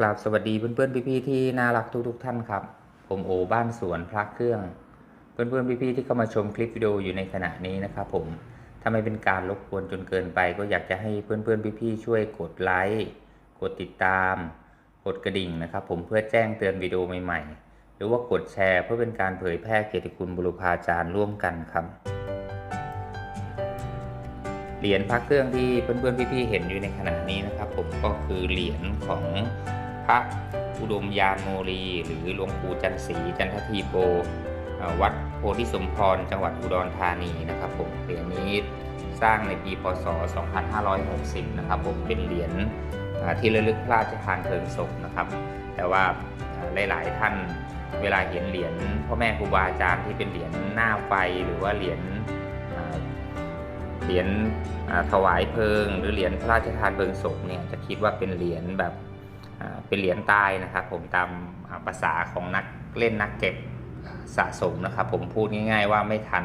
กราบสวัสดีเพื่อนๆพี่ๆที่น่ารักทุกๆท่านครับ ผมโอบ้านสวนพระเครื่อง เพื่อนๆพี่ๆที่เข้ามาชมคลิปวิดีโออยู่ในขณะนี้นะครับผมถ้าไม่เป็นการรบกวนจนเกินไป ก็อยากจะให้เพื่อนๆพี่ๆช่วยกดไลค์กดติดตาม กดกระดิ่งนะครับ ผมเพื่อแจ้งเตือนวิดีโอใหม่ๆ หรือว่ากดแชร์เพื่อเป็นการเผยแพร่เกียรติคุณบุรุพาจารย์ร่วมกันครับเหรียญพระเครื่องที่เพื่อนๆพี่ๆเห็นอยู่ในขณะนี้นะครับ ผมก็คือเหรียญของ พระอุดมยานโมรี หรือหลวงปู่จันทร์ศรีจันททีโปวัดโพธิสมพรจังหวัดอุดรธานีนะครับผมเหรียญนี้สร้างในปีพศ 2560 นะครับผมเป็นเหรียญที่ระลึกพระราชทานเพลิงศพนะครับ แต่ว่าหลาย ๆ ท่านเวลาเห็นเหรียญพ่อแม่ครูบาอาจารย์ที่เป็นเหรียญหน้าไฟหรือว่าเหรียญเหรียญถวายเพลิง หรือเหรียญพระราชทานเพลิงศพเนี่ยจะคิดว่าเป็นเหรียญแบบ เป็นเหรียญตายนะครับ ผมตามภาษาของนักเล่นนักเก็บสะสมนะครับ ผมพูดง่าย ๆ ว่าไม่ทัน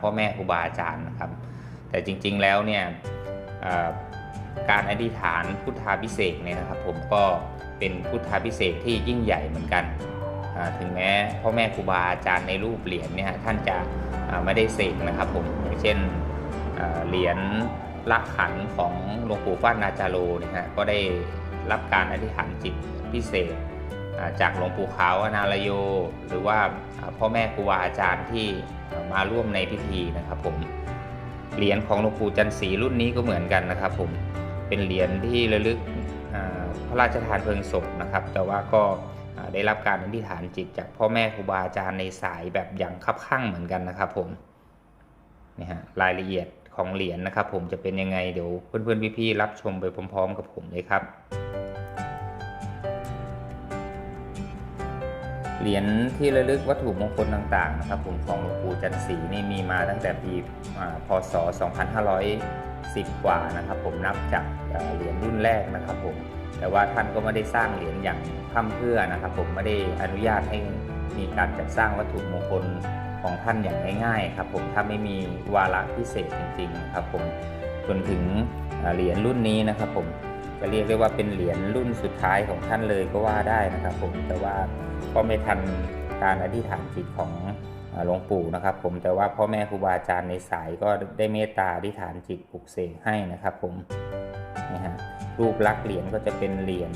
พ่อแม่ครูบาอาจารย์นะครับ แต่จริงๆแล้วเนี่ยการอธิษฐานพุทธาพิเศษเนี่ยนะครับ ผมก็เป็นพุทธาพิเศษที่ยิ่งใหญ่เหมือนกันถึงแม้พ่อแม่ครูบาอาจารย์ในรูปเหรียญเนี่ยท่านจะไม่ได้เสกนะครับ ผมอย่างเช่นเอ่อเหรียญละขันของหลวงปู่ฟ้านนาจาโรนะฮะก็ได้ รับการอธิษฐานจิตพิเศษ จากหลวงปู่ขาวอนาลโย หรือว่าพ่อแม่ครูบาอาจารย์ที่มาร่วมในพิธีนะครับผมเหรียญของหลวงปู่จันทร์ศรีรุ่นนี้ก็เหมือนกันนะครับผมเป็นเหรียญที่ระลึกพระราชทานเพลิงศพนะครับ แต่ว่าก็ได้รับการอธิษฐานจิตจากพ่อแม่ครูบาอาจารย์ในสายแบบอย่างคับข้างเหมือนกันนะครับผมนี่ฮะรายละเอียดของเหรียญนะครับผมจะเป็นยังไงเดี๋ยวเพื่อนๆพี่ๆรับชมไปพร้อม ๆ กับผมเลยครับ เหรียญที่ระลึกวัตถุมงคลต่างๆนะครับผมของหลวงปู่จันทร์ศรีนี่มีมาตั้งแต่ปีพศ 2510 กว่านะครับ ผมนับจากเหรียญรุ่นแรกนะครับผมแต่ว่าท่านก็ไม่ได้สร้างเหรียญอย่างพร่ำเพื่อนะครับ ผมไม่ได้อนุญาตให้มีการจัดสร้างวัตถุมงคลของท่านอย่างง่ายๆครับผมถ้าไม่มีวาระพิเศษจริงๆครับผมจนถึงเหรียญรุ่นนี้นะครับผม จะเรียกได้ว่าเป็นเหรียญรุ่นสุดท้ายของท่านเลยก็ว่าได้นะครับ ผมแต่ว่าก็ไม่ทันการอธิษฐานจิตของหลวงปู่นะครับ ผมแต่ว่าพ่อแม่ครูบาอาจารย์ในสายก็ได้เมตตาอธิษฐานจิตปลุกเสกให้นะครับ ผมนะฮะรูปลักษณ์เหรียญก็จะเป็นเหรียญ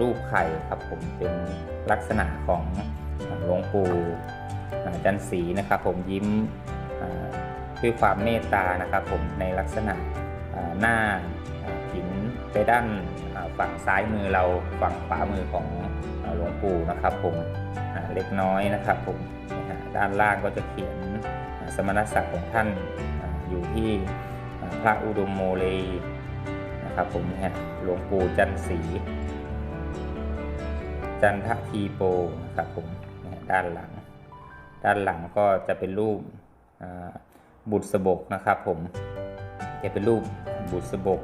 รูปไข่ครับ ผมเป็นลักษณะของหลวงปู่จันทร์สีนะครับ ผมยิ้มด้วยความเมตตานะครับ ผมในลักษณะหน้า หินไปด้านฝั่งซ้ายมือเราฝั่งขวามือของหลวงปู่นะครับผมเล็กน้อยนะครับผมด้านล่างก็จะเขียนสมณศักดิ์ของท่านอยู่ที่พระอุดมโมเลนะครับผมฮะหลวงปู่จันศรีจันททีโปนะครับผมด้านหลัง ด้านหลังก็จะเป็นรูปอ่าบุษบกนะครับผมจะเป็นรูปบุษบก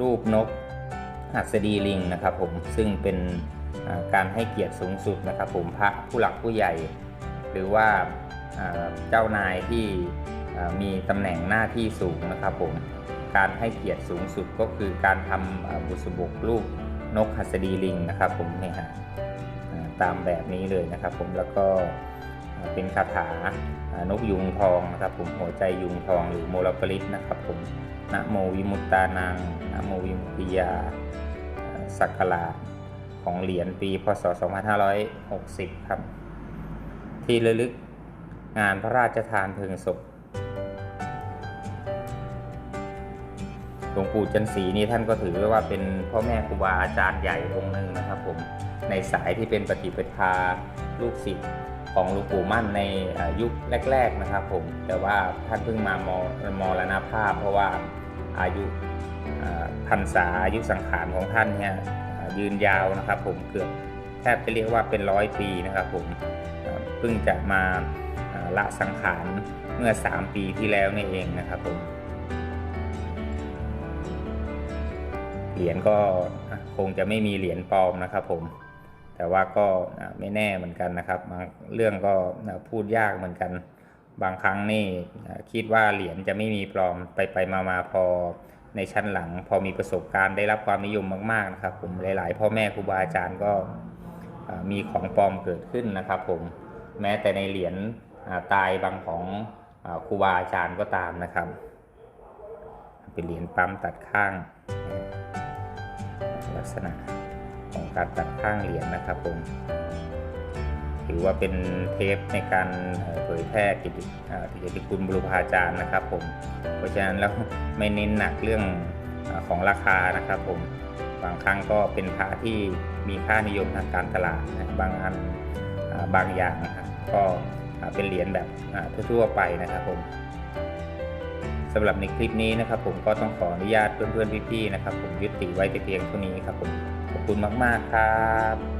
รูปนกหัสดีลิงนะครับผมซึ่งเป็นการให้เกียรติสูงสุดนะครับผมพระผู้หลักผู้ใหญ่ หรือว่าเจ้านายที่มีตำแหน่งหน้าที่สูงนะครับผมการให้เกียรติสูงสุดก็คือการทำบุษบกรูปนกหัสดีลิงนะครับผมเนี่ยฮะตามแบบนี้เลยนะครับผมแล้วก็ เป็นคาถานกยุงทองนะครับผมหัวใจยุงทองหรือโมลปริตนะครับผมนะโมวิมุตตานังนะโมวิมุติยาสักลาของเหรียญปีพศ 2560 ครับ ที่ระลึกงานพระราชทานเพลิงศพ ลวงปู่จันทร์ศรีนี่ท่านก็ถือว่าเป็นพ่อแม่ครูบาอาจารย์ใหญ่องค์หนึ่งนะครับผมในสายที่เป็นปฏิปทาลูกศิษย์ของหลวงปู่มั่นในยุคแรก ๆนะครับผมแต่ว่าท่านเพิ่งมามมรณภาพ เพราะว่าอายุพรรษาอายุสังขารของท่านเนี่ยยืนยาวนะครับผมเกือบแทบจะเรียกว่าเป็นร้อยปีนะครับผมเพิ่งจะมาอ่าละสังขารเมื่อ 3 ปีที่แล้วนี่เองนะครับผม เหรียญก็คงจะไม่มีเหรียญปลอมนะครับผม แต่ว่าก็ไม่แน่เหมือนกันนะครับบางเรื่องก็พูดยากเหมือนกัน บางครั้งนี่คิดว่าเหรียญจะไม่มีปลอมไปไปมามาพอในชั้นหลัง พอมีประสบการณ์ได้รับความนิยมมากๆนะครับ ผมหลาย ๆ พ่อแม่ครูบาอาจารย์ก็มีของปลอมเกิดขึ้นนะครับผมแม้แต่ในเหรียญตายบางของครูบาอาจารย์ก็ตามนะครับ เป็นเหรียญปั๊มตัดข้าง ลักษณะของการตัดข้างเหรียญนะครับผมถือว่าเป็นเทปในการเผยแพร่กิจกิจคุณบุรุพาจารย์นะครับ ผม เพราะฉะนั้นแล้วไม่เน้นหนักเรื่องอของราคานะครับผมบางครั้งก็เป็นพระที่มีค่านิยมทางการตลาดนะบางอันอบางอย่างนะครับก็เป็นเหรียญแบบทั่วๆไปนะครับผม สำหรับในคลิปนี้นะครับ ผมก็ต้องขออนุญาตเพื่อนๆพี่ๆนะครับ ผมยุติไว้แต่เพียงเท่านี้ครับผมขอบคุณมากๆครับ